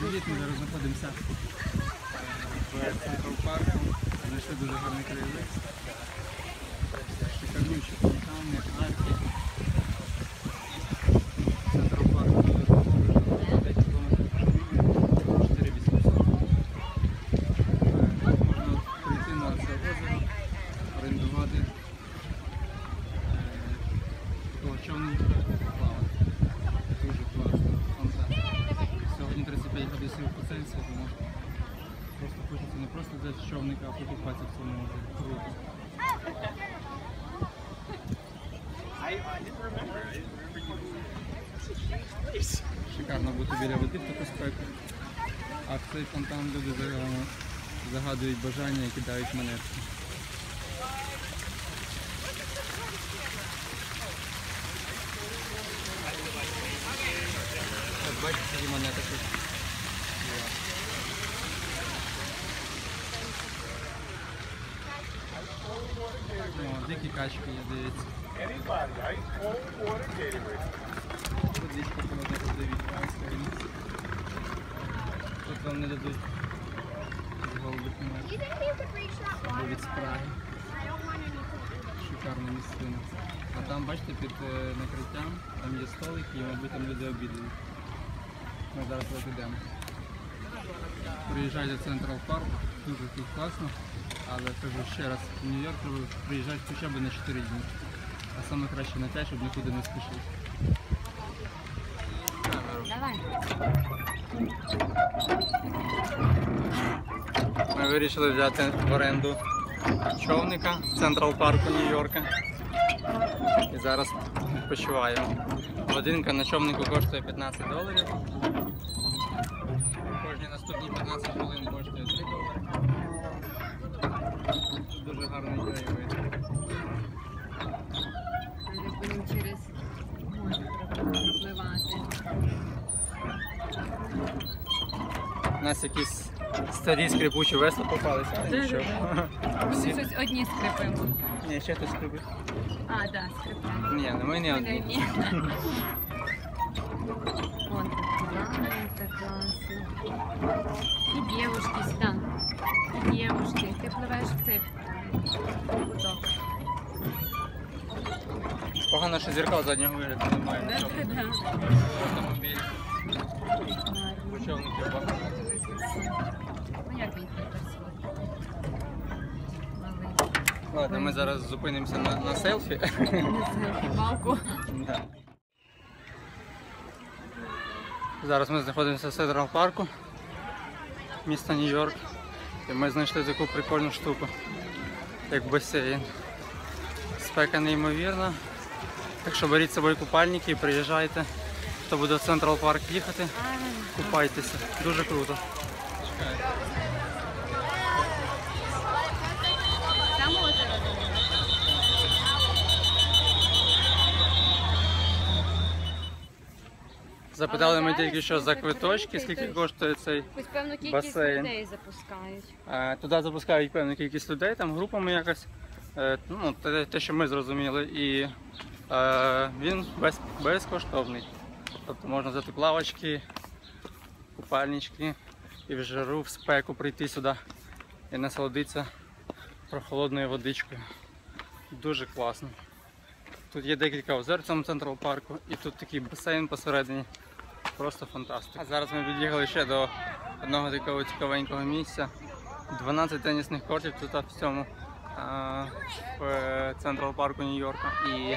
Привіт, ми зараз знаходимося в Централ парку. Знайшли дуже гарний краєвид. Шикарнючі фонтани, арки. Централ парку дуже добре, 5 кілометрів шириною, 4800. Е, Можна прийти на це озеро, орендувати е, такого човника, плавати. Дуже класно. Фонтан. Сьогодні 35 Цельсію, тому просто хочеться не просто взяти човника, а покупатися в цьому озері. Круто. Шикарно бути біля води в таку спеку. А в цей фонтан люди загадують- бажання і кидають монетки. Бачите, ці монети тут. О, дикі качки є, дивіться. Водичка холодна, подивіться, Тут вам не дадуть голубих Або від спраги. Шикарна місцина. А там, бачите, під е, накриттям, там є столики і, мабуть, там люди обідають. Ми зараз туди підемо. Приїжджайте в Централ Парк, дуже тут класно, але кажу ще раз, в Нью-Йорк треба приїжджати хоча б на 4 дні. А саме краще на 5, щоб нікуди не спішити. Давай. Ми вирішили взяти в оренду човника в Централ парку Нью-Йорка. І зараз відпочиваємо. Годинка на човнику коштує 15 доларів. Кожні наступні 15 хвилин коштує 3 долари. Тут дуже гарний краєвид. Зараз будемо через море пропливати. У нас якісь старі скрипучі весла попалися, але нічого. Ми щось одні скрипимо. Ні, ще хтось скрипить. А, так, да, скрипимо. Ні, ну ми не одні. одні. Вон так класно. І дівушки сюди. І дівушки. Ти пливеш в цих куток. Погано, що зеркал заднього вигляду немає. Автомобіль, Гарно. почовників багато. Ну як він красиво. Малий. Ладно, ми зараз зупинимося на, на селфі. Да. Зараз ми знаходимося в Централ парку міста Нью-Йорк. І ми знайшли таку прикольну штуку, як басейн. Спека неймовірна. Так що беріть з собою купальники і приїжджайте. Хто буде в Централ парк їхати, купайтеся. Дуже круто. Там озеро дорога. Запитали ми тільки що за квиточки, скільки коштує цей. Якусь певну кількість Басейн. людей запускають. Е, Туди запускають певну кількість людей, там групами якось. Е, Ну, те, те, що ми зрозуміли. І е, він без, безкоштовний. Тобто можна взяти плавочки, купальнички і в жару, в спеку прийти сюди і насолодитися прохолодною водичкою. Дуже класно. Тут є декілька озер в цьому централ парку і тут такий басейн посередині. Просто фантастика. А зараз ми під'їхали ще до одного такого цікавенького місця. 12 тенісних кортів тут в цьому в централ парку Нью-Йорка. І,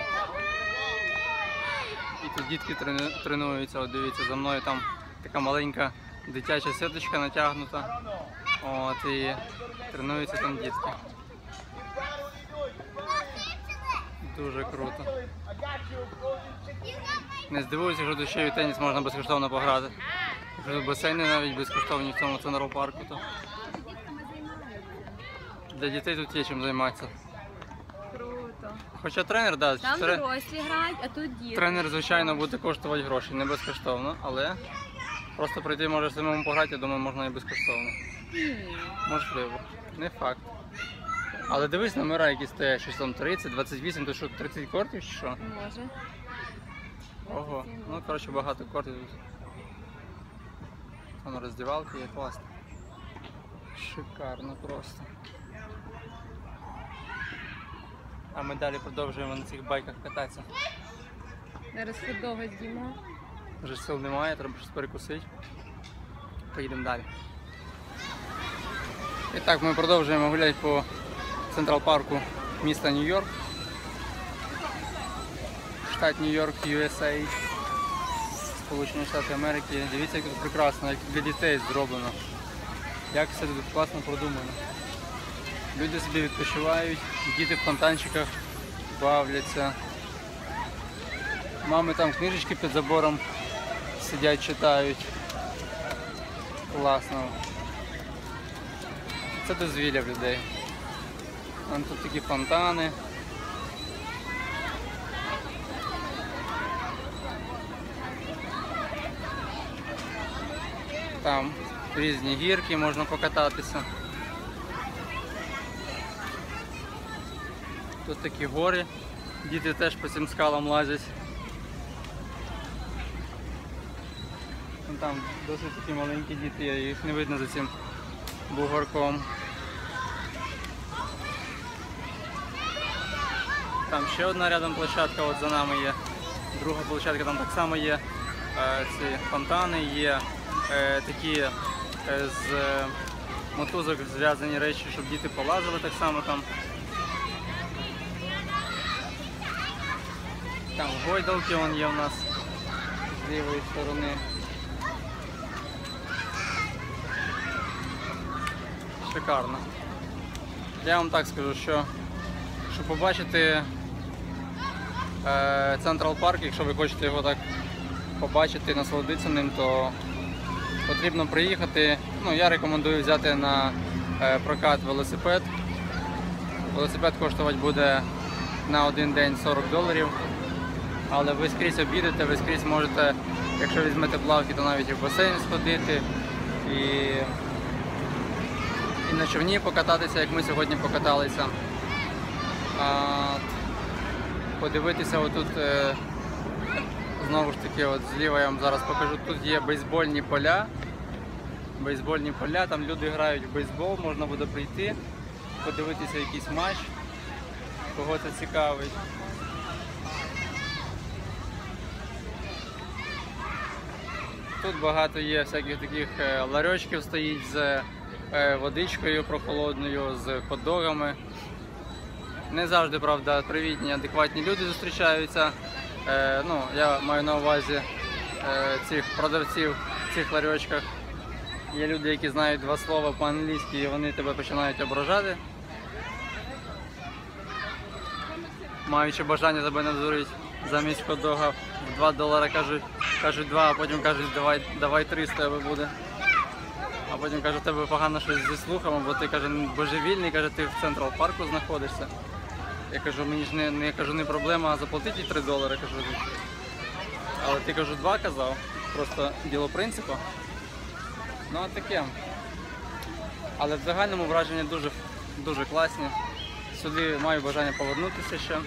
і тут дітки тренуються. От дивіться, за мною там така маленька дитяча сіточка натягнута. От, і тренуються там дітки. Дуже круто. Не здивуюся, що дощовий теніс можна безкоштовно пограти. Тут басейни навіть безкоштовні в цьому централ парку, то для дітей тут є чим займатися. Круто. Хоча тренер, да, Там тре- дорослі грають, а тут діти. тренер, звичайно, буде коштувати гроші, не безкоштовно, але просто прийти може самому пограти, я думаю, можна і безкоштовно. Ні. Можливо, не факт. Але дивись, номера які стоять, щось там 30, 28, то що 30 кортів чи що? Може. Ого, ну коротше багато кортів. тут. Там роздівалки є класно. Шикарно просто. А ми далі продовжуємо на цих байках кататися. Зараз худого з'їмо. Вже сил немає, треба щось перекусити. Поїдемо далі. І так, ми продовжуємо гуляти по Централ парку міста Нью-Йорк. Штат Нью-Йорк, USA. Сполучені Штати Америки. Дивіться, як тут прекрасно, як для дітей зроблено. Як все тут класно продумано. Люди собі відпочивають, діти в фонтанчиках бавляться. Мами там книжечки під забором сидять, читають. Класно. Це дозвілля в людей. Вон тут такі фонтани. Там різні гірки, можна покататися. Тут такі гори. Діти теж по цим скалам лазять. Там досить такі маленькі діти, їх не видно за цим бугорком. Там ще одна рядом площадка, от за нами є. Друга площадка, там так само є е, ці фонтани, є е, такі е, з мотузок зв'язані речі, щоб діти полазили так само там. Там гойдалки вон є у нас з лівої сторони. Шикарно. Я вам так скажу, що щоб побачити Централ Парк, якщо ви хочете його так побачити, насолодитися ним, то потрібно приїхати. Ну, я рекомендую взяти на е, прокат велосипед. Велосипед коштувати буде на один день 40 доларів. Але ви скрізь обідете, ви скрізь можете, якщо візьмете плавки, то навіть і в басейн сходити. І, і на човні покататися, як ми сьогодні покаталися. А, подивитися отут, е, знову ж таки, от зліва я вам зараз покажу, тут є бейсбольні поля. Бейсбольні поля, там люди грають в бейсбол, можна буде прийти, подивитися якийсь матч, кого це цікавить. Тут багато є всяких таких е, ларьочків стоїть з е, водичкою прохолодною, з хот-догами. Не завжди, правда, привітні, адекватні люди зустрічаються. Е, ну, я маю на увазі е, цих продавців в цих ларьочках. Є люди, які знають два слова по-англійськи і вони тебе починають ображати. Маючи бажання тебе надурити замість хот-дога в 2 долари кажуть, кажуть 2, а потім кажуть, давай, давай 3 з тебе буде. А потім каже, в тебе погано щось зі слухом, бо ти каже, божевільний, каже, ти в Централ парку знаходишся. Я кажу, мені ж не, не кажу, не проблема, заплатити 3 долари, кажу. Але ти кажу, 2 казав. Просто діло принципу. Ну а таке. Але в загальному враження дуже, дуже класні. Сюди маю бажання повернутися ще.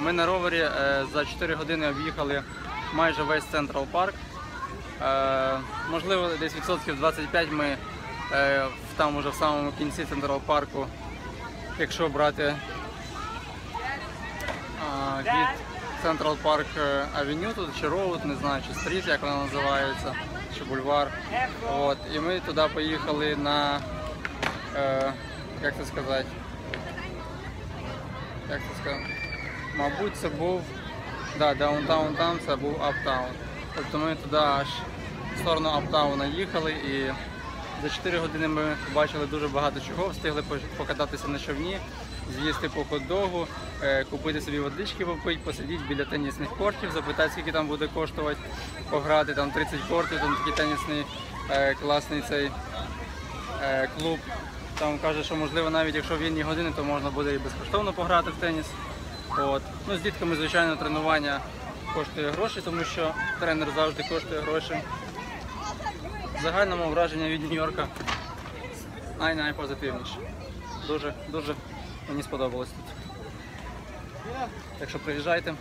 Ми на ровері е, за 4 години об'їхали майже весь Централ парк. Е, можливо, десь відсотків 25 ми е, там уже в самому кінці Централ парку, якщо брати від Централ Парк Авеню тут чи Роуд, не знаю, чи стріт, як вона називається, чи бульвар. От. І ми туди поїхали на, е, як це сказати, як це сказати, мабуть, це був да, даунтаун там, це був аптаун. Тобто ми туди аж в сторону аптауна їхали і за 4 години ми побачили дуже багато чого, встигли покататися на човні, з'їсти по хот-догу, е, купити собі водички попити, посидіти біля тенісних кортів, запитати, скільки там буде коштувати, пограти там 30 кортів, там такий тенісний е, класний цей е, клуб. Там каже, що можливо навіть якщо вільні години, то можна буде і безкоштовно пограти в теніс. От. Ну, з дітками, звичайно, тренування коштує гроші, тому що тренер завжди коштує гроші. В загальному враження від Нью-Йорка най-найпозитивніше. Дуже, дуже мені сподобалось тут. Так що приїжджайте,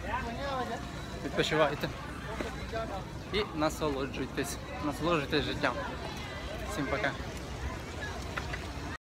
відпочивайте і насолоджуйтесь, насолоджуйтесь життям. Всім пока.